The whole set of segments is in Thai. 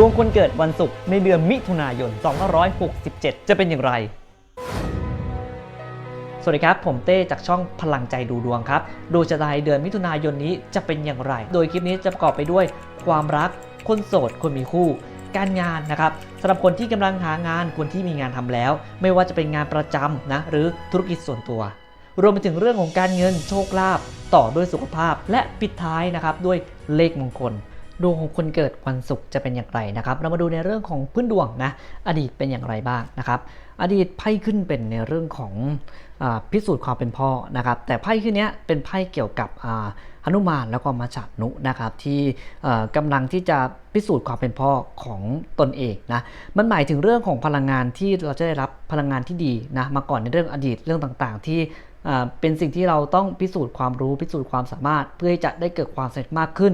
ดวงคนเกิดวันศุกร์ในเดือนมิถุนายน 2567 จะเป็นอย่างไร สวัสดีครับ ผมเต้จากช่องพลังใจดูดวงครับ ดวงชะตาเดือนมิถุนายนนี้จะเป็นอย่างไร โดยคลิปนี้จะประกอบไปด้วย ความรัก คนโสด คนมีคู่ การงานนะครับสำหรับคนที่กำลังหางาน คนที่มีงานทำแล้ว ไม่ว่าจะเป็นงานประจำนะ หรือธุรกิจส่วนตัว รวมไปถึงเรื่องของการเงิน โชคลาภ ต่อด้วยสุขภาพ และปิดท้ายนะครับด้วยเลขมงคล ดวงของคนเกิดวันศุกร์จะเป็นอย่างไรนะครับ เรามาดูในเรื่องของพื้นดวงนะ อดีตเป็นอย่างไรบ้างนะครับ อดีตไพ่ขึ้นเป็นในเรื่องของอพิสูจน์ความเป็นพ่อนะครับ แต่ไพ่ขึ้นนี้เป็นไพ่เกี่ยวกับอ่าหนุมานแล้วก็มาจัดนุนะครับที่เอ่อกำลังที่จะพิสูจน์ความเป็นพ่อของตนเองนะมันหมายถึงเรื่องของพลังงานที่เราจะได้รับพลังงานที่ดีนะมาก่อนในเรื่องอดีตเรื่องต่างๆ ที่เป็นสิ่งที่เราต้องพิสูจน์ความรู้พิสูจน์ความสามารถ เพื่อที่จะได้เกิดความสำเร็จมากขึ้น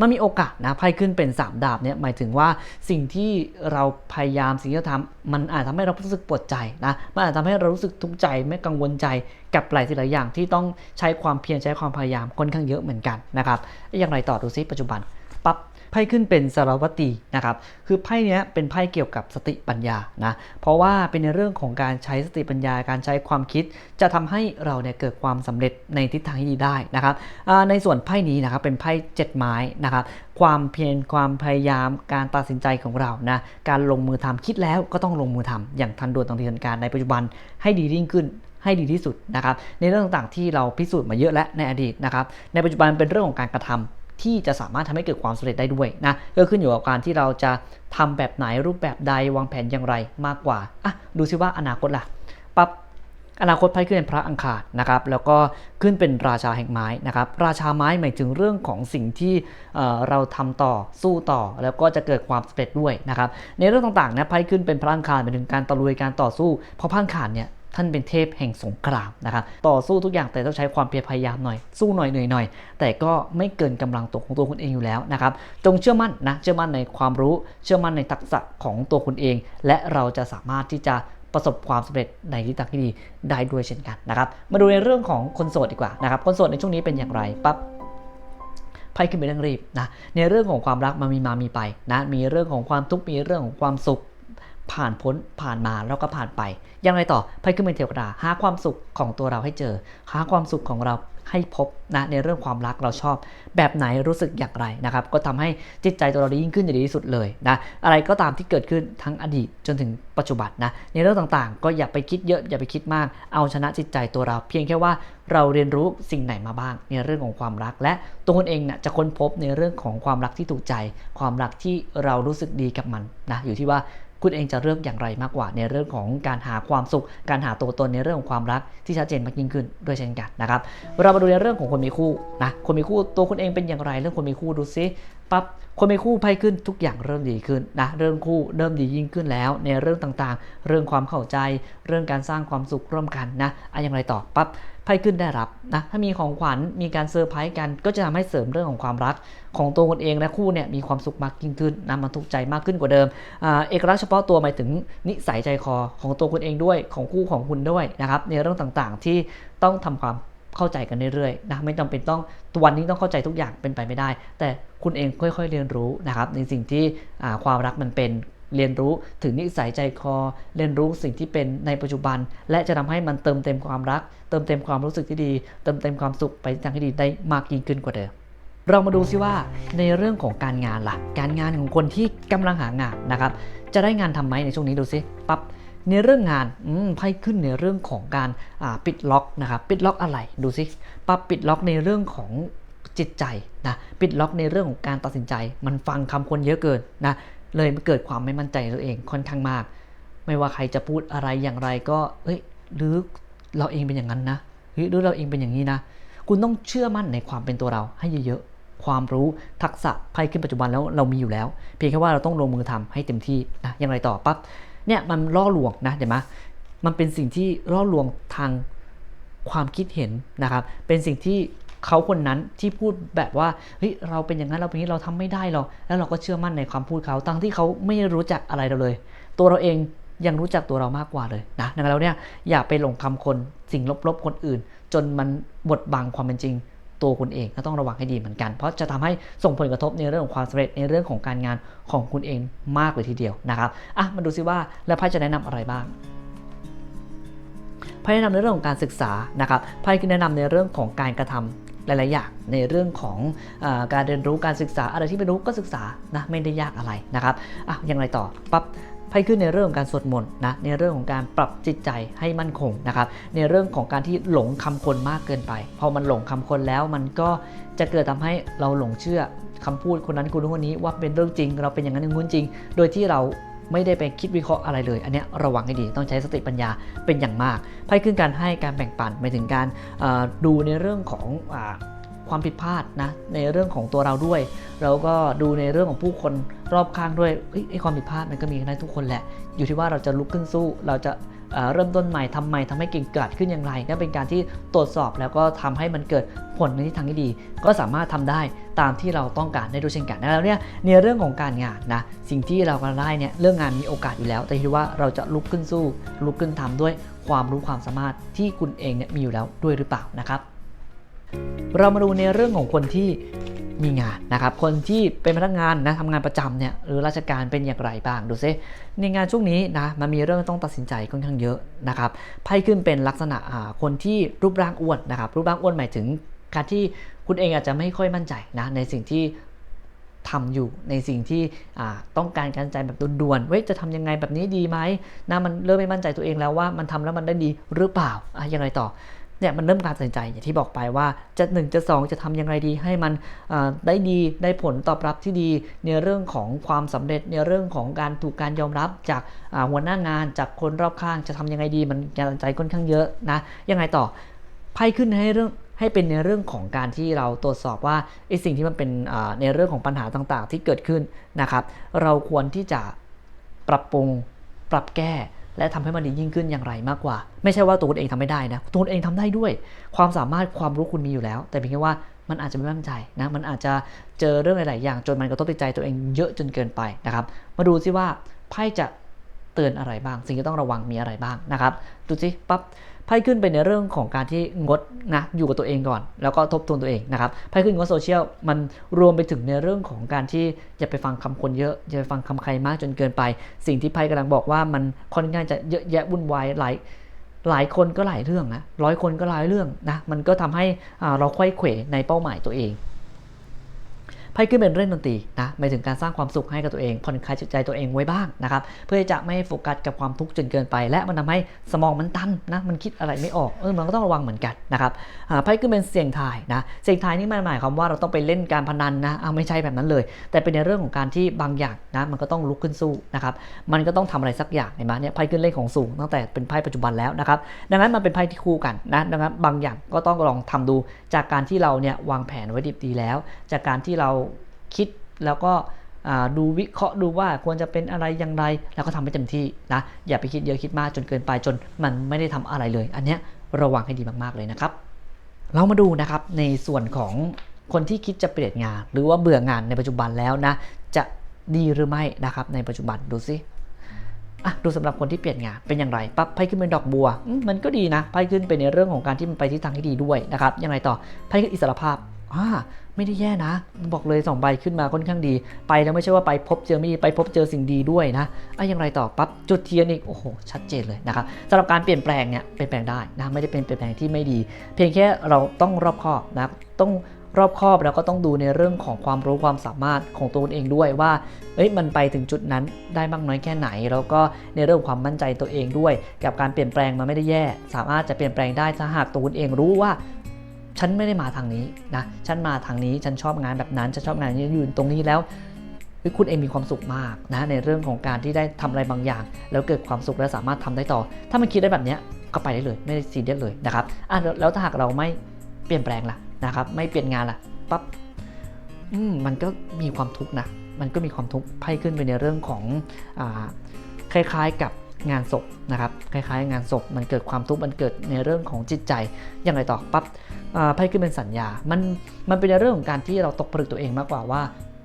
มันมีโอกาสนะไพ่ขึ้นเป็น 3 ดาบเนี่ยหมายถึงว่าสิ่งที่เราพยายามสิ่งที่เราทำมันอาจทำให้เรารู้สึกปวดใจนะมันอาจทำให้เรารู้สึกทุกข์ใจไม่กังวลใจกับหลายสิ่งหลายอย่างที่ต้องใช้ความเพียรใช้ความพยายามค่อนข้างเยอะเหมือนกันนะครับอย่างไรต่อดูซิปัจจุบัน ไพ่ขึ้นเป็นสารวัตีนะครับคือไพ่เนี้ยเป็นไพ่เกี่ยวกับสติปัญญานะเพราะว่าเป็นในเรื่องของการใช้สติปัญญาการใช้ความคิด จะทำให้เราเนี่ยเกิดความสำเร็จในทิศทางที่ดีได้นะครับในส่วนไพ่นี้นะครับเป็นไพ่เจ็ดไม้นะครับความเพียรความพยายามการตัดสินใจของเรานะการลงมือทำคิดแล้วก็ต้องลงมือทำอย่างทันด่วนทันทีทันการในปัจจุบันให้ดียิ่งขึ้นให้ดีที่สุดนะครับในเรื่องต่างๆที่เราพิสูจน์มาเยอะและในอดีตนะครับในปัจจุบันเป็นเรื่องของการกระทำ ที่จะสามารถทำให้เกิดความสำเร็จได้ด้วยนะก็ขึ้นอยู่กับการที่เราจะทำแบบไหนรูปแบบใดวางแผนอย่างไรมากกว่าอะดูซิว่าอนาคตล่ะปั๊บอนาคตไพ่ขึ้นเป็นพระอังคารนะครับ แล้วก็ขึ้นเป็นราชาแห่งไม้นะครับ ราชาไม้หมายถึงเรื่องของสิ่งที่เเราทำต่อสู้ต่อ แล้วก็จะเกิดความสำเร็จด้วยนะครับ ในเรื่องต่างๆนะไพ่ขึ้นเป็นพระอังคารหมายถึงการตะลุยการต่อสู้เพราะพระอังคารเนี่ย ท่านเป็นเทพแห่งสงครามนะครับต่อสู้ทุกอย่างแต่ต้องใช้ความเพียรพยายามหน่อยสู้หน่อยเหนื่อยหน่อยแต่ก็ไม่เกินกำลังตัวของตัวคุณเองอยู่แล้วนะครับจงเชื่อมั่นนะเชื่อมั่นในความรู้เชื่อมั่นในทักษะของตัวคุณเอง และเราจะสามารถที่จะประสบความสำเร็จในทิศทางที่ดีได้ด้วยเช่นกันนะครับมาดูในเรื่องของคนโสดดีกว่านะครับคนโสดในช่วงนี้เป็นอย่างไรปั๊บไพ่ขึ้นเป็นเรื่องรีบนะในเรื่องของความรักมันมีมามีไปนะมีเรื่องของความทุกข์มีเรื่องของความสุข ผ่านพ้นผ่านมาแล้วก็ผ่านไป ยังไงต่อไพ่ขึ้นเป็นเทวดาหาความสุขของตัวเราให้เจอ หาความสุขของเราให้พบนะในเรื่องความรักเราชอบ แบบไหนรู้สึกอย่างไรนะครับ ก็ทำให้จิตใจตัวเราดียิ่งขึ้นอย่างดีที่สุดเลยนะอะไรก็ตามที่เกิดขึ้นทั้งอดีตจนถึงปัจจุบันนะในเรื่องต่างๆ ก็อย่าไปคิดเยอะอย่าไปคิดมาก เอาชนะจิตใจตัวเรา เพียงแค่ว่าเราเรียนรู้สิ่งไหนมาบ้าง ในเรื่องของความรัก และตัวคนเองนะจะค้นพบในเรื่องของความรักที่ถูกใจ ความรักที่เรารู้สึกดีกับมันนะอยู่ที่ว่า คุณเองจะเลือกอย่างไรมากกว่าในเรื่องของการหาความสุข การหาตัวตนในเรื่องของความรักที่ชัดเจนมากยิ่งขึ้นด้วยเช่นกันนะครับ เรามาดูในเรื่องของคนมีคู่นะ คนมีคู่ตัวคุณเองเป็นอย่างไรเรื่องคนมีคู่ดูซิ ปั๊บคนมีคู่ไพ่ขึ้นทุกอย่างเริ่มดีขึ้นนะเรื่องคู่เริ่มดียิ่งขึ้นแล้ว ในเรื่องต่างๆ เรื่องความเข้าใจ เรื่องการสร้างความสุขร่วมกันนะอะอย่างไรต่อปั๊บไพ่ขึ้นได้รับนะถ้ามีของขวัญมีการเซอร์ไพรส์กันก็จะทำให้เสริมเรื่องของความรักของตัวคนเองและคู่เนี่ยมีความสุขมากยิ่งขึ้นนะมันถูกใจมากขึ้นกว่าเดิมอเอกลักษณ์เฉพาะตัวหมายถึงนิสัยใจคอของตัวคุณเองด้วยของคู่ของคุณด้วยนะครับในเรื่องต่างๆที่ต้องทำความ เข้าใจกันเรื่อยๆนะไม่จำเป็นต้องตัววันนี้ต้องเข้าใจทุกอย่างเป็นไปไม่ได้ แต่คุณเองค่อยๆเรียนรู้นะครับในสิ่งที่ความรักมันเป็นเรียนรู้ถึงนิสัยใจคอ เรียนรู้สิ่งที่เป็นในปัจจุบัน และจะทำให้มันเติมเต็มความรัก เติมเต็มความรู้สึกที่ดี เติมเต็มความสุขไปทางที่ดีได้มากยิ่งขึ้นกว่าเดิมเรามาดูซิว่าในเรื่องของการงานล่ะ การงานของคนที่กำลังหางานนะครับ จะได้งานทำไหมในช่วงนี้ดูซิปั๊บ ในเรื่องงานไพ่ขึ้นในเรื่องของการาปิดล็อกนะครับปิดล็อกอะไรดูซิปับปิดล็อกในเรื่องของจิตใจนะปิดล็อกในเรื่องของการตัดสินใจ มันฟังคำคนเยอะเกินนะเลยเกิดความไม่มั่นใจตัวเองค่อนข้างมาก ไม่ว่าใครจะพูดอะไรอย่างไรก็เอ้ยหรือเราเองเป็นอย่างนั้นนะเฮ้ยหรือเราเองเป็นอย่างนี้นะ คุณต้องเชื่อมั่นในความเป็นตัวเราให้เยอะๆ ความรู้ทักษะไพ่ขึ้นปัจจุบันแล้วเรามีอยู่แล้ว เพียงแค่ว่าเราต้องลงมือทำให้เต็มที่นะอย่างไรต่อปั๊บ เนี่ยมันล่อลวงนะเดี๋ยวมามันเป็นสิ่งที่ล่อลวงทางความคิดเห็นนะครับ เป็นสิ่งที่เขาคนนั้นที่พูดแบบว่าเฮ้ยเราเป็นอย่างนั้นเราเป็นอย่างนี้เราทำไม่ได้หรอกแล้วเราก็เชื่อมั่นในความพูดเขาทั้งที่เขาไม่รู้จักอะไรเราเลย ตัวเราเองยังรู้จักตัวเรามากกว่าเลยนะดังนั้นแล้วเนี่ยอย่าไปหลงคำคนสิ่งลบๆคนอื่น จนมันบดบังความเป็นจริง ตัวคุณเองก็ต้องระวังให้ดีเหมือนกัน เพราะจะทำให้ส่งผลกระทบในเรื่องของความสำเร็จในเรื่องของการงานของคุณเองมากเลยทีเดียวนะครับอะมาดูซิว่าแล้วไพ่จะแนะนำอะไรบ้างไพ่แนะนำในเรื่องของการศึกษานะครับไพ่แนะนำในเรื่องของการกระทำหลาย ๆ อย่างในเรื่องของอการเรียนรู้การศึกษาอะไรที่ไม่รู้ก็ศึกษานะไม่ได้ยากอะไรนะครับอะยังไงต่อปั๊บ ไพ่ขึ้นในเรื่องของการสวดมนต์นะในเรื่องของการปรับจิตใจให้มั่นคงนะครับในเรื่องของการที่หลงคำคนมากเกินไป พอมันหลงคำคนแล้วมันก็จะเกิดทำให้เราหลงเชื่อคำพูดคนนั้นคนนู้นคนนี้ว่าเป็นเรื่องจริง เราเป็นอย่างนั้นอย่างนู้นจริง โดยที่เราไม่ได้ไปคิดวิเคราะห์อะไรเลย อันนี้ระวังให้ดี ต้องใช้สติปัญญาเป็นอย่างมากไพ่ขึ้นการให้การแบ่งปันหมายถึงการดูในเรื่องของ ความผิดพลาดนะในเรื่องของตัวเราด้วยแล้วก็ดูในเรื่องของผู้คนรอบข้างด้วยไอ้ความผิดพลาดมันก็มีกันได้ทุกคนแหละ อยู่ที่ว่าเราจะลุกขึ้นสู้ เราจะเริ่มต้นใหม่ทำใหม่ทำให้เก่งกาจขึ้นอย่างไรนั่นเป็นการที่ตรวจสอบแล้วก็ทำให้มันเกิดผลในทิศทางที่ดี ก็สามารถทำได้ตามที่เราต้องการได้ด้วยเช่นกันแล้วเนี่ยในเรื่องของการงานนะสิ่งที่เรากำลังได้เนี่ยเรื่องงานมีโอกาสอยู่แล้ว แต่ที่ว่าเราจะลุกขึ้นสู้ ลุกขึ้นทำด้วยความรู้ความสามารถที่คุณเองเนี่ยมีอยู่แล้วด้วยหรือเปล่านะครับ เรามาดูในเรื่องของคนที่มีงานนะครับ คนที่เป็นพนักงานนะทำงานประจำเนี่ยหรือราชการเป็นอย่างไรบ้างดูซิในงานช่วงนี้นะมันมีเรื่องต้องตัดสินใจค่อนข้างเยอะนะครับไพ่ขึ้นเป็นลักษณะคนที่รูปร่างอ้วนนะครับ รูปร่างอ้วนหมายถึงการที่คุณเองอาจจะไม่ค่อยมั่นใจนะในสิ่งที่ทำอยู่ในสิ่งที่ต้องการการใจแบบด่วนๆ เว้ยจะทำยังไงแบบนี้ดีไหมนะมันเริ่มไม่มั่นใจตัวเองแล้วว่ามันทำแล้วมันได้ดีหรือเปล่าอะยังไงต่อ เนี่ยมันเริ่มการตัดสินใจอย่างที่บอกไปว่าจะ1จะ2 จะทำยังไงดีให้มันได้ดีได้ผลตอบรับที่ดีในเรื่องของความสำเร็จในเรื่องของการถูกการยอมรับจากหัวหน้างานจากคนรอบข้างจะทำยังไงดีมันการตัดสินใจค่อนข้างเยอะนะยังไงต่อไพ่ขึ้นให้เรื่องให้เป็นในเรื่องของการที่เราตรวจสอบว่าไอ้สิ่งที่มันเป็นในเรื่องของปัญหาต่างๆ ที่เกิดขึ้นนะครับ เราควรที่จะปรับปรุงปรับแก้ และทำให้มันดียิ่งขึ้นอย่างไรมากกว่า ไม่ใช่ว่าตัวคุณเองทำไม่ได้นะตัวคุณเองทำได้ด้วย ความสามารถความรู้คุณมีอยู่แล้ว แต่เพียงแค่ว่ามันอาจจะไม่มั่นใจนะมันอาจจะเจอเรื่องหลาย ๆ อย่างจนมันกระทบจิตใจตัวเองเยอะจนเกินไปนะครับ มาดูซิว่าไพ่จะเตือนอะไรบ้าง สิ่งที่ต้องระวังมีอะไรบ้างนะครับ ดูสิปั๊บ ไพ่ขึ้นไปในเรื่องของการที่งดนะอยู่กับตัวเองก่อน แล้วก็ทบทวนตัวเองนะครับไพ่ขึ้นงดโซเชียลมันรวมไปถึงในเรื่องของการที่อย่าไปฟังคำคนเยอะอย่าไปฟังคำใครมากจนเกินไป สิ่งที่ไพ่กำลังบอกว่ามันค่อนข้างจะเยอะแยะวุ่นวายหลายหลายคนก็หลายเรื่องนะร้อยคนก็หลายเรื่องนะมันก็ทำให้เราควยเขวในเป้าหมายตัวเอง ไพ่ขึ้นเป็นเรื่องดนตรีนะหมายถึงการสร้างความสุขให้กับตัวเองผ่อนคลายจิตใจตัวเองไว้บ้างนะครับเพื่อจะไม่โฟกัสกับความทุกข์จนเกินไป และมันทำให้สมองมันตันนะมันคิดอะไรไม่ออกเออมันก็ต้องระวังเหมือนกันนะครับไพ่ขึ้นเป็นเสียงทายนะเสียงทายนี่มันหมายความว่าเราต้องไปเล่นการพนันนะเอาไม่ใช่แบบนั้นเลย แต่เป็นในเรื่องของการที่บางอย่างนะมันก็ต้องลุกขึ้นสู้นะครับมันก็ต้องทำอะไรสักอย่างเห็นไหมเนี่ยไพ่ขึ้นเลขของสูงตั้งแต่เป็นไพ่ปัจจุบันแล้วนะครับดังนั้นมันเป็นไพ่ที่คู่กันนะดังนั้นบางอย่างก็ต้องลองทำดูจากการที่เราเนี่ยวางแผนไว้ดีแล้ว จากการที่เรา คิดแล้วก็ดูวิเคราะห์ดูว่าควรจะเป็นอะไรอย่างไร แล้วก็ทำให้เต็มที่นะอย่าไปคิดเยอะคิดมากจนเกินไปจนมันไม่ได้ทำอะไรเลย อันเนี้ยระวังให้ดีมากๆเลยนะครับ เรามาดูนะครับในส่วนของคนที่คิดจะเปลี่ยนงาน หรือว่าเบื่องานในปัจจุบันแล้วนะ จะดีหรือไม่นะครับ ในปัจจุบันดูซิอะดูสำหรับคนที่เปลี่ยนงานเป็นอย่างไรปั๊บไพ่ขึ้นเป็นดอกบัวมันก็ดีนะไพ่ขึ้นเป็นในเรื่องของการที่มันไปที่ทางที่ดีด้วยนะครับยังไงต่อไพ่ขึ้นอิสรภาพอ่า ไม่ได้แย่นะ บอกเลย2ใบขึ้นมาค่อนข้างดี ไปแล้วไม่ใช่ว่าไปพบเจอไม่ดีไปพบเจอสิ่งดีด้วยนะอะอย่างไรต่อปั๊บจุดเทียนอีกโอ้โหชัดเจนเลยนะครับสำหรับการเปลี่ยนแปลงเนี่ยเปลี่ยนแปลงได้นะไม่ได้เป็นเปลี่ยนแปลงที่ไม่ดี เพียงแค่เราต้องรอบคอบนะต้องรอบคอบแล้วก็ต้องดูในเรื่องของความรู้ความสามารถของตัวเองด้วยว่า เอ้ยมันไปถึงจุดนั้นได้มากน้อยแค่ไหน แล้วก็ในเรื่องความมั่นใจตัวเองด้วย กับการเปลี่ยนแปลงมันไม่ได้แย่ สามารถจะเปลี่ยนแปลงได้ถ้าหากตัวคุณเองรู้ว่า ฉันไม่ได้มาทางนี้นะฉันมาทางนี้ฉันชอบงานแบบนั้นฉันชอบงานนี้ยู่ตรงนี้แล้วคุณเองมีความสุขมากนะในเรื่องของการที่ได้ทำอะไรบางอย่าง แล้วเกิดความสุขและสามารถทำได้ต่อ ถ้ามันคิดได้แบบนี้ก็ไปได้เลยไม่ได้ซีเรียสเลยนะครับอะแล้วถ้าหากเราไม่เปลี่ยนแปลงล่ะนะครับ ไม่เปลี่ยนงานล่ะปั๊บอืมมันก็มีความทุกข์นะมันก็มีความทุกข์ไพ่ขึ้นไปในเรื่องของอคล้ายๆกับ งานศพนะครับคล้ายๆ งานศพมันเกิดความทุกข์มันเกิดในเรื่องของจิตใจยังไงต่อปั๊บอ่าไพ่ขึ้นเป็นสัญญา มันมันเป็นในเรื่องของการที่เราตกผลึกตัวเองมากกว่าว่า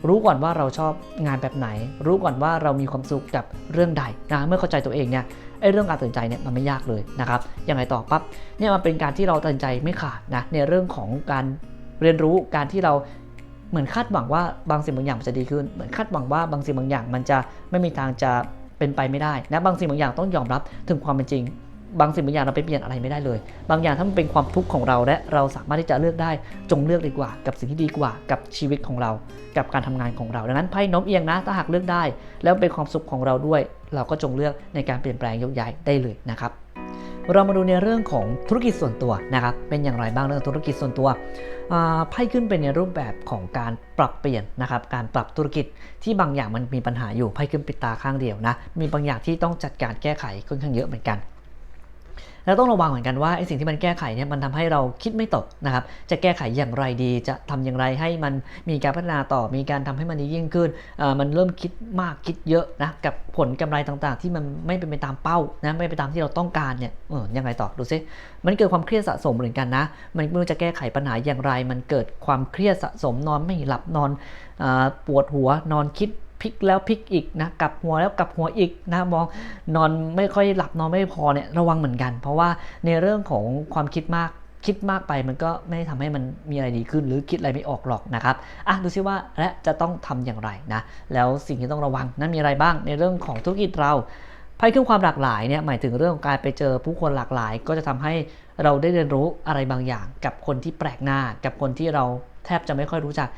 รู้ก่อนว่าเราชอบงานแบบไหน รู้ก่อนว่าเรามีความสุขกับเรื่องใดนะเมื่อเข้าใจตัวเองเนี่ยไอ้เรื่องการตัดสินใจเนี่ยมันไม่ยากเลยนะครับยังไงต่อปั๊บเนี่ยมันเป็นการที่เราตัดสินใจไม่ขาดนะในเรื่องของการเรียนรู้การที่เราเหมือนคาดหวังว่าบางสิ่งบางอย่างมันจะดีขึ้น เหมือนคาดหวังว่าบางสิ่งบางอย่างมันจะไม่มีทางจะ เป็นไปไม่ได้นะบางสิ่งบางอย่างต้องยอมรับถึงความเป็นจริง บางสิ่งบางอย่างเราไปเปลี่ยนอะไรไม่ได้เลย บางอย่างถ้ามันเป็นความทุกข์ของเราและเราสามารถที่จะเลือกได้จงเลือกดีกว่า กับสิ่งที่ดีกว่า กับชีวิตของเรา กับการทำงานของเรา ดังนั้นไพ่โน้มเอียงนะถ้าหากเลือกได้ แล้วเป็นความสุขของเราด้วย เราก็จงเลือกในการเปลี่ยนแปลงยกย้ายได้เลยนะครับ เรามาดูในเรื่องของธุรกิจส่วนตัวนะครับ เป็นอย่างไรบ้างเรื่องธุรกิจส่วนตัวไพ่ขึ้นเป็นในรูปแบบของการปรับเปลี่ยนนะครับ การปรับธุรกิจที่บางอย่างมันมีปัญหาอยู่ไพ่ขึ้นปิดตาข้างเดียวนะ มีบางอย่างที่ต้องจัดการแก้ไขค่อนข้างเยอะเหมือนกัน แล้วต้องระวังเหมือนกันว่าไอ้สิ่งที่มันแก้ไขเนี่ยมันทำให้เราคิดไม่ตกนะครับจะแก้ไขอย่างไรดี จะทำอย่างไรให้มันมีการพัฒนาต่อมีการทำให้มันดียิ่งขึ้นอ่อมันเริ่มคิดมากคิดเยอะนะกับผลกำไรต่างๆ ที่มันไม่เป็นไปตามเป้านะไม่ไปตามที่เราต้องการเนี่ยเออยังไงต่อดูซิมันเกิดความเครียดสะสมเหมือนกันนะมันไม่รู้จะแก้ไขปัญหาอย่างไร มันเกิดความเครียดสะสมนอนไม่หลับนอนอปวดหัวนอนคิด พลิกแล้วพลิกอีกนะกลับหัวแล้วกลับหัวอีกนะมองนอนไม่ค่อยหลับนอนไม่พอเนี่ยระวังเหมือนกัน เพราะว่าในเรื่องของความคิดมากคิดมากไปมันก็ไม่ได้ทำให้มันมีอะไรดีขึ้น หรือคิดอะไรไม่ออกหรอกนะครับอะดูซิว่าและจะต้องทำอย่างไรนะแล้วสิ่งที่ต้องระวังนั้นมีอะไรบ้างในเรื่องของธุรกิจเราไพ่ขึ้นความหลากหลายเนี่ยหมายถึงเรื่องของการไปเจอผู้คนหลากหลาย ก็จะทำให้ เราได้เรียนรู้อะไรบางอย่างกับคนที่แปลกหน้า กับคนที่เราแทบจะไม่ค่อยรู้จัก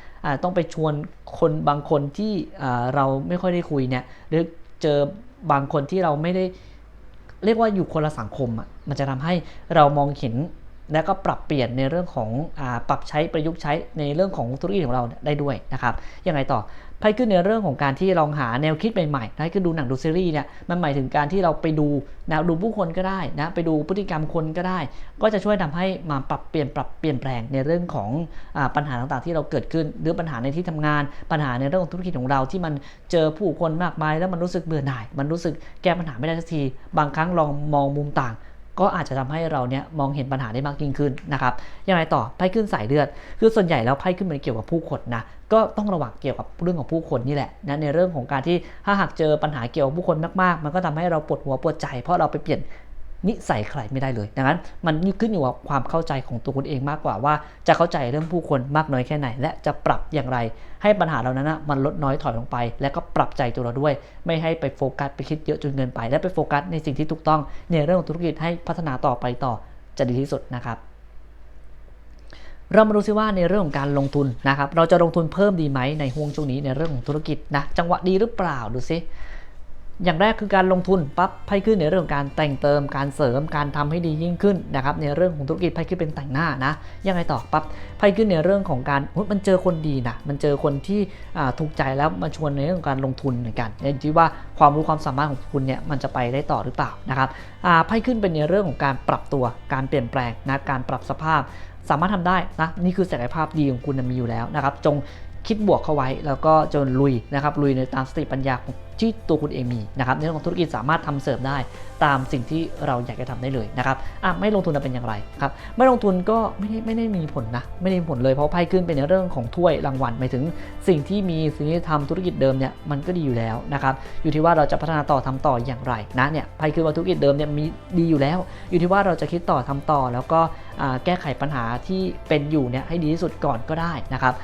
ต้องไปชวนคนบางคนที่เราไม่ค่อยได้คุยเนี่ยหรือเจอบางคนที่เราไม่ได้เรียกว่าอยู่คนละสังคมอะมันจะทำให้เรามองเห็นและก็ปรับเปลี่ยนในเรื่องของอปรับใช้ประยุกต์ใช้ในเรื่องของธุรกิจของเราได้ด้วยนะครับยังไงต่อ ไพ่ขึ้นในเรื่องของการที่ลองหาแนวคิดใหม่ๆให้ขึ้นดูหนังดูซีรีส์เนี่ยมันหมายถึงการที่เราไปดูนะดูผู้คนก็ได้นะไปดูพฤติกรรมคนก็ได้ ก็จะช่วยทำให้มาปรับเปลี่ยนปรับเปลี่ยนแปลงในเรื่องของอปัญหาต่างๆ ที่เราเกิดขึ้น หรือปัญหาในที่ทำงาน ปัญหาในเรื่องของธุรกิจของเราที่มันเจอผู้คนมากมาย แล้วมันรู้สึกเบื่อหน่าย มันรู้สึกแก้ปัญหาไม่ได้สักที บางครั้งลองมองมุมต่าง ก็อาจจะทำให้เราเนี่ยมองเห็นปัญหาได้มากยิ่งขึ้นนะครับยังไงต่อไพ่ขึ้นสายเลือด คือส่วนใหญ่แล้วไพ่ขึ้นมันเกี่ยวกับผู้คนนะก็ต้องระวังเกี่ยวกับเรื่องของผู้คนนี่แหละนะในเรื่องของการที่ถ้าหากเจอปัญหาเกี่ยวกับผู้คนมากๆ มันก็ทำให้เราปวดหัวปวดใจ เพราะเราไปเปลี่ยน นิสัยใครไม่ได้เลยดังนั้น มันนี่ขึ้นอยู่กับความเข้าใจของตัวคุณเองมากกว่าว่า จะเข้าใจเรื่องผู้คนมากน้อยแค่ไหน และจะปรับอย่างไร ให้ปัญหาเหล่านั้นนะมันลดน้อยถอยลงไป และก็ปรับใจตัวเราด้วย ไม่ให้ไปโฟกัสไปคิดเยอะจนเกินไป และไปโฟกัสในสิ่งที่ถูกต้องในเรื่องของธุรกิจให้พัฒนาต่อไปต่อจะดีที่สุดนะครับเรามาดูซิว่าในเรื่องของการลงทุนนะครับ เราจะลงทุนเพิ่มดีไหมในห่วงช่วงนี้ในเรื่องของธุรกิจนะ จังหวะดีหรือเปล่าดูซิ อย่างแรกคือการลงทุนปั๊บไพ่ขึ้นในเรื่องของการแต่งเติมการเสริมการทำให้ดียิ่งขึ้นนะครับในเรื่องของธุรกิจไพ่ขึ้นเป็นแต่งหน้านะยังไงต่อปั๊บไพ่ขึ้นในเรื่องของการมันเจอคนดีนะมันเจอคนที่ถูกใจแล้วมาชวนในเรื่องของการลงทุนเหมือนกันอย่างที่ว่าความรู้ความสามารถของคุณเนี่ยมันจะไปได้ต่อหรือเปล่านะครับไพ่ขึ้นเป็นในเรื่องของการปรับตัวการเปลี่ยนแปลงนะการปรับสภาพ สามารถทำได้นะนี่คือศักยภาพดีของคุณมีอยู่แล้วนะครับจงคิดบวกเข้าไว้แล้วก็จนลุยนะครับลุยในตามสติปัญญาของ ที่ตัวคุณเองมีนะครับในเรื่องของธุรกิจสามารถทำเสริมได้ตามสิ่งที่เราอยากจะทำได้เลยนะครับอะไม่ลงทุนจะเป็นอย่างไรครับไม่ลงทุนก็ไม่ได้ไม่ได้มีผลนะไม่ได้มีผลเลยเพราะไพ่ขึ้นเป็นในเรื่องของถ้วยรางวัลหมายถึงสิ่งที่มีสิ่งที่ทำธุรกิจเดิมเนี่ยมันก็ดีอยู่แล้วนะครับอยู่ที่ว่าเราจะพัฒนาต่อทำต่ออย่างไรนะเนี่ยไพ่ขึ้นว่าธุรกิจเดิมเนี่ยมีดีอยู่แล้ว อยู่ที่ว่าเราจะคิดต่อทำต่อ แล้วก็แก้ไขปัญหาที่เป็นอยู่เนี่ยให้ดีที่สุดก่อนก็ได้นะครับ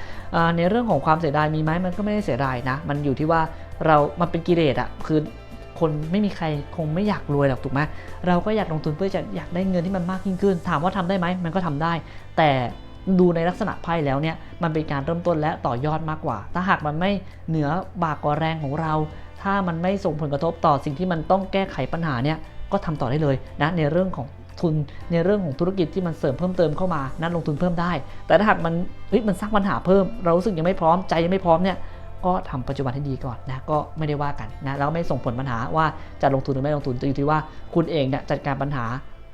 ในเรื่องของความเสียดายมีไหมมันก็ไม่ได้เสียดายนะมันอยู่ที่ว่าเรามันเป็นกิเลสอะคือ คนไม่มีใครคงไม่อยากรวยหรอกถูกไหมเราก็อยากลงทุนเพื่อจะอยากได้เงินที่มันมากยิ่งขึ้น ถามว่าทำได้ไหมมันก็ทำได้ แต่ดูในลักษณะไพ่แล้วเนี่ยมันเป็นการเริ่มต้นและต่อยอดมากกว่า ถ้าหากมันไม่เหนือบากกว่าแรงของเรา ถ้ามันไม่ส่งผลกระทบต่อสิ่งที่มันต้องแก้ไขปัญหาเนี่ยก็ทำต่อได้เลยนะในเรื่องของทุนในเรื่องของธุรกิจที่มันเสริมเพิ่มเติมเข้ามานั้นลงทุนเพิ่มได้ แต่ถ้าหากมันเฮ้ยมันสร้างปัญหาเพิ่ม เรารู้สึกยังไม่พร้อมใจยังไม่พร้อมเนี่ย ก็ทำปัจจุบันให้ดีก่อนนะก็ไม่ได้ว่ากันนะแล้วไม่ส่งผลปัญหาว่าจะลงทุนหรือไม่ลงทุนแต่อยู่ที่ว่าคุณเองเนี่ยจัดการปัญหา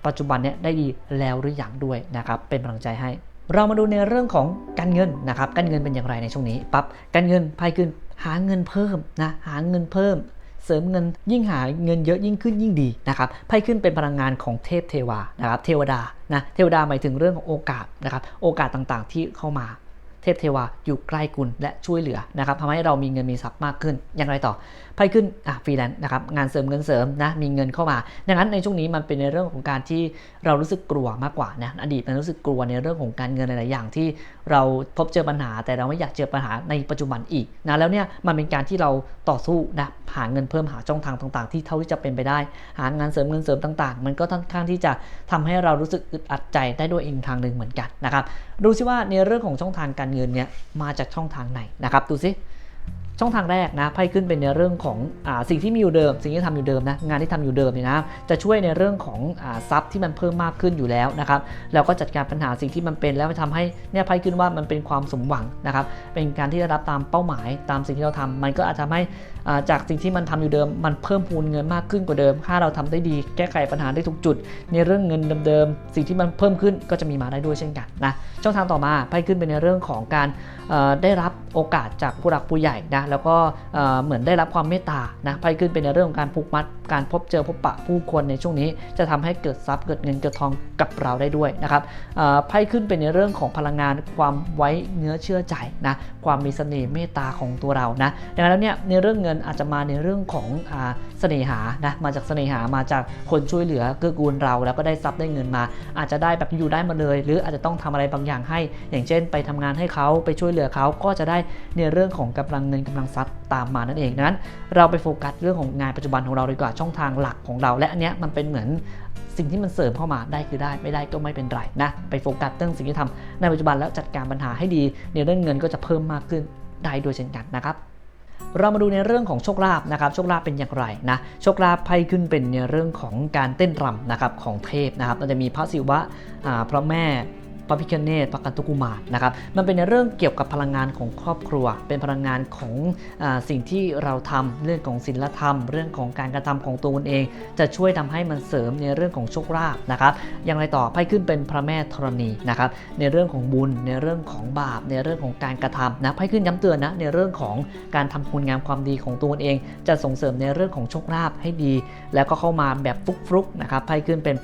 ปัจจุบันเนี่ยได้ดีแล้วหรืออยังด้วยนะครับเป็นกำลังใจให้ เรามาดูในเรื่องของการเงินนะครับการเงินเป็นอย่างไรในช่วงนี้ปั๊บการเงินไพ่ขึ้นหาเงินเพิ่มนะหาเงินเพิ่มเสริมเงินยิ่งหาเงินเยอะยิ่งขึ้นยิ่งดีนะครับไพ่ขึ้นเป็นพลังงานของเทพเทวานะครับเทวดานะเทวดาหมายถึงเรื่องของโอกาสนะครับโอกาสต่างๆที่เข้ามา เทพเทวาอยู่ใกล้คุณและช่วยเหลือนะครับทำให้เรามีเงินมีทรัพย์มากขึ้นอย่างไรต่อ ไพ่ขึ้นอะฟรีแลนซ์นะครับงานเสริมเงินเสริมนะมีเงินเข้ามาดังนั้นในช่วงนี้มันเป็นในเรื่องของการที่เรารู้สึกกลัวมากกว่านะอดีตมันรู้สึกกลัวในเรื่องของการเงินหลายๆอย่างที่เราพบเจอปัญหา แต่เราไม่อยากเจอปัญหาในปัจจุบันอีกนะแล้วเนี่ยมันเป็นการที่เราต่อสู้นะหาเงินเพิ่มหาช่องทางต่างๆ ที่เท่าที่จะเป็นไปได้ หางานเสริมเงินเสริมต่างๆ มันก็ค่อนข้างที่จะทำให้เรารู้สึกอึดอัดใจได้ด้วยอีกทางหนึ่งเหมือนกันนะครับดูซิว่าในเรื่องของช่องทางการเงินเนี่ยมาจากช่องทางไหนนะครับดูซิ ช่องทางแรกนะไพ่ขึ้นเป็นในเรื่องของอสิ่งที่มีอยู่เดิม สิ่งที่ทำอยู่เดิมนะงานที่ทำอยู่เดิมเนี่ยนะจะช่วยในเรื่องของอทรัพย์ที่มันเพิ่มมากขึ้นอยู่แล้วนะครับแล้วก็จัดการปัญหาสิ่งที่มันเป็นแล้วทำให้เนี่ยไพ่ขึ้นว่ามันเป็นความสมหวังนะครับเป็นการที่ได้รับตามเป้าหมายตามสิ่งที่เราทำมันก็อาจจะทำให้จากสิ่งที่มันทำอยู่เดิม มันเพิ่มพูนเงินมากขึ้นกว่าเดิม ถ้าเราทำได้ดี แก้ไขปัญหาได้ทุกจุด ในเรื่องเงินเดิมๆ สิ่งที่มันเพิ่มขึ้นก็จะมีมาได้ด้วยเช่นกันนะ ช่องทางต่อมาไพ่ขึ้นเป็นในเรื่องของการได้รับโอกาสจากผู้หลักผู้ใหญ่นะ แล้วก็เหมือนได้รับความเมตตา นะไพ่ขึ้นเป็นในเรื่องของการผูกมัด การพบเจอพบปะผู้คนในช่วงนี้จะทำให้เกิดทรัพย์เกิดเงินเกิดทองกับเราได้ด้วยนะครับไพ่ขึ้นเป็นในเรื่องของพลังงานความไว้เนื้อเชื่อใจนะความมีเสน่ห์เมตตาของตัวเรานะดังนั้นแล้วเนี่ยในเรื่องเงินอาจจะมาในเรื่องของอเสน่หานะมาจากเสน่หามาจากคนช่วยเหลือเกื้อกูลเรา แล้วก็ได้ทรัพย์ได้เงินมา อาจจะได้แบบอยู่ได้มาเลย หรืออาจจะต้องทำอะไรบางอย่างให้ อย่างเช่น ไปทำงานให้เขาไปช่วยเหลือเขาก็จะได้ในเรื่องของกำลังเงินกำลังทรัพย์ตามมานั่นเองนั้น เราไปโฟกัสเรื่องของงานปัจจุบันของเราดีกว่าช่องทางหลักของเรา และอันเนี้ยมันเป็นเหมือนสิ่งที่มันเสริมเข้ามาได้คือได้ไม่ได้ก็ไม่เป็นไรนะไปโฟกัสเรื่องสิ่งที่ทำในปัจจุบันแล้วจัดการปัญหาให้ดีในเรื่องเงินก็จะเพิ่มมากขึ้นได้โดยเช่นกันนะครับเรามาดูในเรื่องของโชคลาภนะครับ โชคลาภเป็นอย่างไรนะโชคลาภไพ่ขึ้นเป็นในเรื่องของการเต้นรำนะครับของเทพนะครับเราจะมีพระศิวะพระแม่ พระพิคเนตพระกันตุกุมารนะครับมันเป็นในเรื่องเกี่ยวกับพลังงานของครอบครัว เป็นพลังงานของอสิ่งที่เราทำเรื่องของศีลธรรม เรื่องของการกระทำของตัวเอง จะช่วยทำให้มันเสริมในเรื่องของโชคลาภนะครับอย่างไรต่อไพ่ขึ้นเป็นพระแม่ธรณีนะครับในเรื่องของบุญในเรื่องของบาป ในเรื่องของการกระทำนะไพ่ขึ้นย้ำเตือนนะในเรื่องของการทำคุณงามความดีของตัวเอง จะส่งเสริมในเรื่องของโชคลาภให้ดี แล้วก็เข้ามาแบบฟลุกๆนะครับไพ่ขึ้นเป็น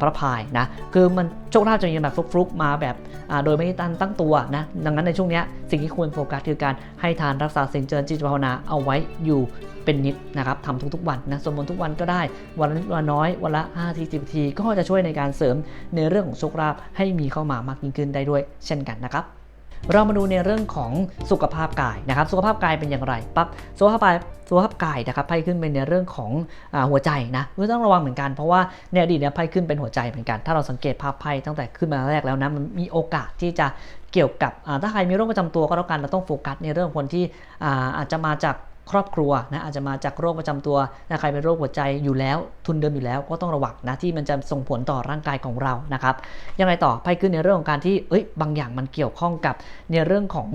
พระพายนะคือมันโชคลาภจะมีแบบฟลุกๆมาแบบโดยไม่ตั้งตั้งตัวนะดังนั้นในช่วงนี้สิ่งที่ควรโฟกัสคือการให้ทานรักษาสิ่งเจริญจิตภาวนาเอาไว้อยู่เป็นนิดนะครับทำทุกๆวันนะสวดมนต์ทุกวันก็ได้ วันละนิดวันน้อย วันละ5ที10ทีก็จะช่วยในการเสริมในเรื่องของโชคลาภให้มีเข้ามามากยิ่งขึ้นได้ด้วยเช่นกันนะครับ เรามาดูในเรื่องของสุขภาพกายนะครับ สุขภาพกายเป็นอย่างไรปั๊บสุขภาพกายสุขภาพกายนะครับไพ่ขึ้นเป็นในเรื่องของอหัวใจนะก็ต้องระวังเหมือนกันเพราะว่าในอดีตเนี่ยไพ่ขึ้นเป็นหัวใจเหมือนกัน ถ้าเราสังเกตภาพไพ่ตั้งแต่ขึ้นมาแรกแล้วนะมันมีโอกาสที่จะเกี่ยวกับถ้าใครมีโรคประจำตัวก็แล้วกันเราต้องโฟกัสในเรื่องคนที่อาจจะมาจาก ครอบครัวนะอาจจะมาจากโรคประจำตัวนะใครเป็นโรคหัวใจอยู่แล้ว ทุนเดิมอยู่แล้วก็ต้องระวังนะที่มันจะส่งผลต่อร่างกายของเรานะครับยังไงต่อไพ่ขึ้นในเรื่องของการที่เอ้ยบางอย่างมันเกี่ยวข้องกับในเรื่องของ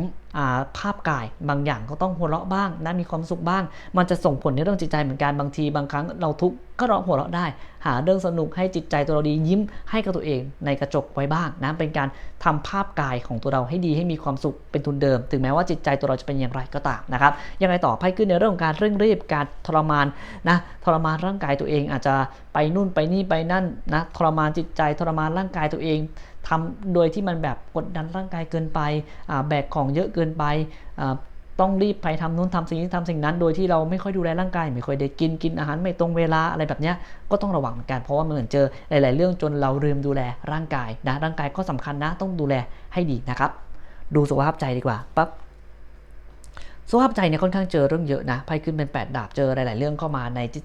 ภาพกายบางอย่างก็ต้องหัวเราะบ้างนะมีความสุขบ้าง มันจะส่งผลในเรื่องจิตใจเหมือนกันบางทีบางครั้งเราทุกข์ก็เราะหัวเราะได้ หาเรื่องสนุกให้จิตใจตัวเราดียิ้มให้กับตัวเองในกระจกไว้บ้างนะเป็นการทำภาพกายของตัวเราให้ดีให้มีความสุขเป็นทุนเดิม ถึงแม้ว่าจิตใจตัวเราจะเป็นอย่างไรก็ตามนะครับยังไงต่อไพ่ขึ้นในเรื่องของการเร่งรีบการทรมานนะทรมานร่างกายตัวเองอาจจะไปนู่นไปนี่ไปนั่นนะทรมานจิตใจทรมานร่างกายตัวเอง ทำโดยที่มันแบบกดดันร่างกายเกินไปแบกของเยอะเกินไปต้องรีบไปทำนู้นทำสิ่งนี้ทำสิ่งนั้น โดยที่เราไม่ค่อยดูแลร่างกาย ไม่ค่อยได้กินกินอาหารไม่ตรงเวลาอะไรแบบนี้ก็ต้องระวังเหมือนกันเพราะว่ามันเหมือนเจอหลาย ๆ เรื่องจนเราลืมดูแลร่างกายนะร่างกายก็สำคัญนะต้องดูแลให้ดีนะครับ ดูสุขภาพใจดีกว่าปั๊บสุขภาพใจเนี่ยค่อนข้างเจอเรื่องเยอะนะไพ่ขึ้นเป็น 8 ดาบเจอหลาย ๆ เรื่องเข้ามาในจิต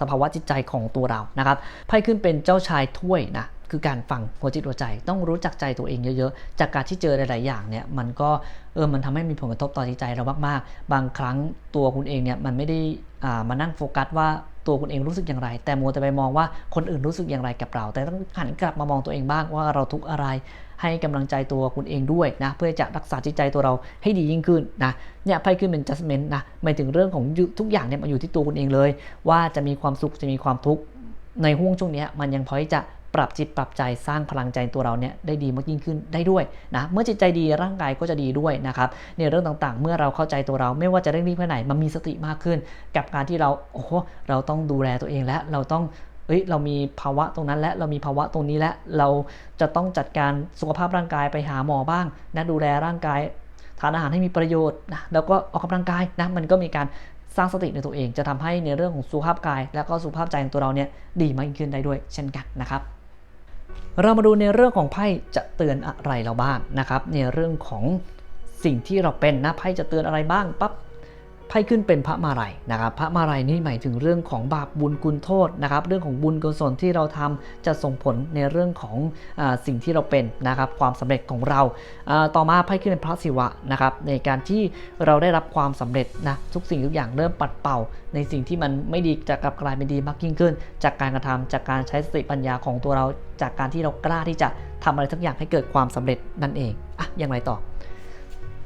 สภาวะจิตใจของตัวเรานะครับไพ่ขึ้นเป็นเจ้าชายถ้วยนะ คือการฟังหัวจิตหัวใจ ต้องรู้จักใจตัวเองเยอะๆ จากการที่เจอหลาย ๆ อย่างเนี่ยมันก็เออมันทำให้มีผลกระทบต่อจิตใจเรามากๆ บางครั้งตัวคุณเองเนี่ยมันไม่ได้อ่ามานั่งโฟกัสว่าตัวคุณเองรู้สึกอย่างไร แต่มัวแต่ไปมองว่าคนอื่นรู้สึกอย่างไรกับเรา แต่ต้องหันกลับมามองตัวเองบ้างว่าเราทุกอะไร ให้กำลังใจตัวคุณเองด้วยนะ เพื่อจะรักษาจิตใจตัวเราให้ดียิ่งขึ้นนะ เนี่ยไพ่ขึ้นเป็น judgment นะหมายถึงเรื่องของทุกอย่างเนี่ยมาอยู่ที่ตัวคุณเองเลย ว่าจะมีความสุขจะมีความทุกข์ในห่วงช่วงนี้มันยังพอที่จะ ปรับจิตปรับใจสร้างพลังใจตัวเราเนี่ยได้ดีมากยิ่งขึ้นได้ด้วยนะเมื่อจิตใจดีร่างกายก็จะดีด้วยนะครับในเรื่องต่างๆ เมื่อเราเข้าใจตัวเราไม่ว่าจะเร่งรีบแค่ไหนมันมีสติมากขึ้น กับการที่เราโอ้โหเราต้องดูแลตัวเองและเราต้องเอ้ยเรามีภาวะตรงนั้นและเรามีภาวะตรงนี้และเราจะต้องจัดการสุขภาพร่างกายไปหาหมอบ้างนะดูแลร่างกายทานอาหารให้มีประโยชน์นะแล้วก็ออกกำลังกายนะมันก็มีการสร้างสติในตัวเอง จะทำให้ในเรื่องของสุขภาพกาย แล้วก็สุขภาพใจของตัวเราเนี่ยดีมากยิ่งขึ้นได้ด้วยเช่นกันนะครับ เรามาดูในเรื่องของไพ่จะเตือนอะไรเราบ้างนะครับ ในเรื่องของสิ่งที่เราเป็นนะไพ่จะเตือนอะไรบ้างปั๊บ ไพ่ขึ้นเป็นพระมาลัยนะครับ พระมาลัยนี่หมายถึงเรื่องของบาปบุญคุณโทษนะครับ เรื่องของบุญกุศลที่เราทำจะส่งผลในเรื่องของอสิ่งที่เราเป็นนะครับความสำเร็จของเราต่อมาไพ่ขึ้นเป็นพระศิวะนะครับในการที่เราได้รับความสำเร็จนะทุกสิ่งทุกอย่างเริ่มปัดเป่า ในสิ่งที่มันไม่ดีจะกลับกลายเป็นดีมากยิ่งขึ้น จากการกระทำจากการใช้สติปัญญาของตัวเรา จากการที่เรากล้าที่จะทำอะไรสักอย่างให้เกิดความสำเร็จนั่นเองอะอย่างไรต่อ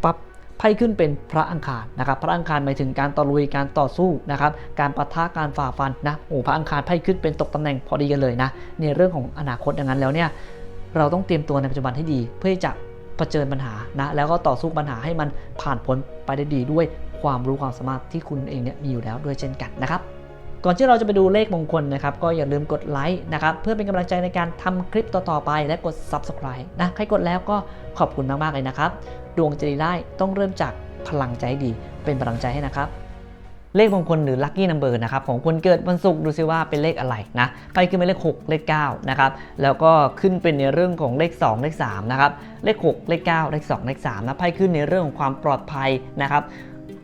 ปั๊บ ไพ่ขึ้นเป็นพระอังคารนะครับพระอังคารหมายถึงการต่อลุยการต่อสู้นะครับการปะทะการฝ่าฟันนะโอ้พระอังคารไพ่ขึ้นเป็นตกตำแหน่งพอดีกันเลยนะในเรื่องของอนาคตดังนั้นแล้วเนี่ยเราต้องเตรียมตัวในปัจจุบันให้ดี เพื่อจะเผชิญปัญหานะแล้วก็ต่อสู้ปัญหาให้มันผ่านพ้นไปได้ดีด้วยความรู้ความสามารถที่คุณเองเนี่ยมีอยู่แล้วด้วยเช่นกันนะครับก่อนที่เราจะไปดูเลขมงคลนะครับ ก็อย่าลืมกดไลค์นะครับเพื่อเป็นกำลังใจในการทำคลิปต่อ ๆ ไป และกด Subscribe นะใครกดแล้วก็ขอบคุณมาก ๆ เลยนะครับ ดวงจะดีได้ต้องเริ่มจากพลังใจดี เป็นพลังใจให้นะครับ เลขมงคลหรือ Lucky Number นะครับของคนเกิดวันศุกร์ดูซิว่าเป็นเลขอะไรนะไปขึ้นเป็นเลข 6 เลข9นะครับแล้วก็ขึ้นเป็นในเรื่องของเลข 2 เลข3นะครับเลข 6 เลข 9 เลข 2 เลข3นะไพ่ขึ้นในเรื่องของความปลอดภัยนะครับ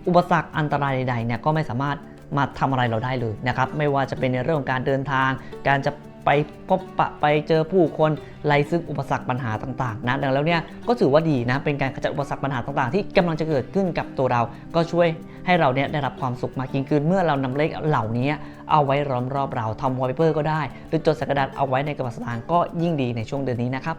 อุปสรรคอันตรายใดๆเนี่ยก็ไม่สามารถมาทำอะไรเราได้เลยนะครับไม่ว่าจะเป็นในเรื่องของการเดินทาง การจะ ไปพบปะไปเจอผู้คนไล่ซึ่งอุปสรรคปัญหาต่างๆนะดังแล้วเนี่ยก็ถือว่าดีนะเป็นการขจัดอุปสรรคปัญหาต่างๆ ที่กำลังจะเกิดขึ้นกับตัวเรา ก็ช่วยให้เราเนี่ยได้รับความสุขมากยิ่งขึ้นเมื่อเรานำเลขเหล่านี้เอาไว้ล้อมรอบเราทำวอลเปเปอร์ก็ได้ หรือจดใส่กระดาษเอาไว้ในกระเป๋าสตางค์ก็ยิ่งดีในช่วงเดือนนี้นะครับ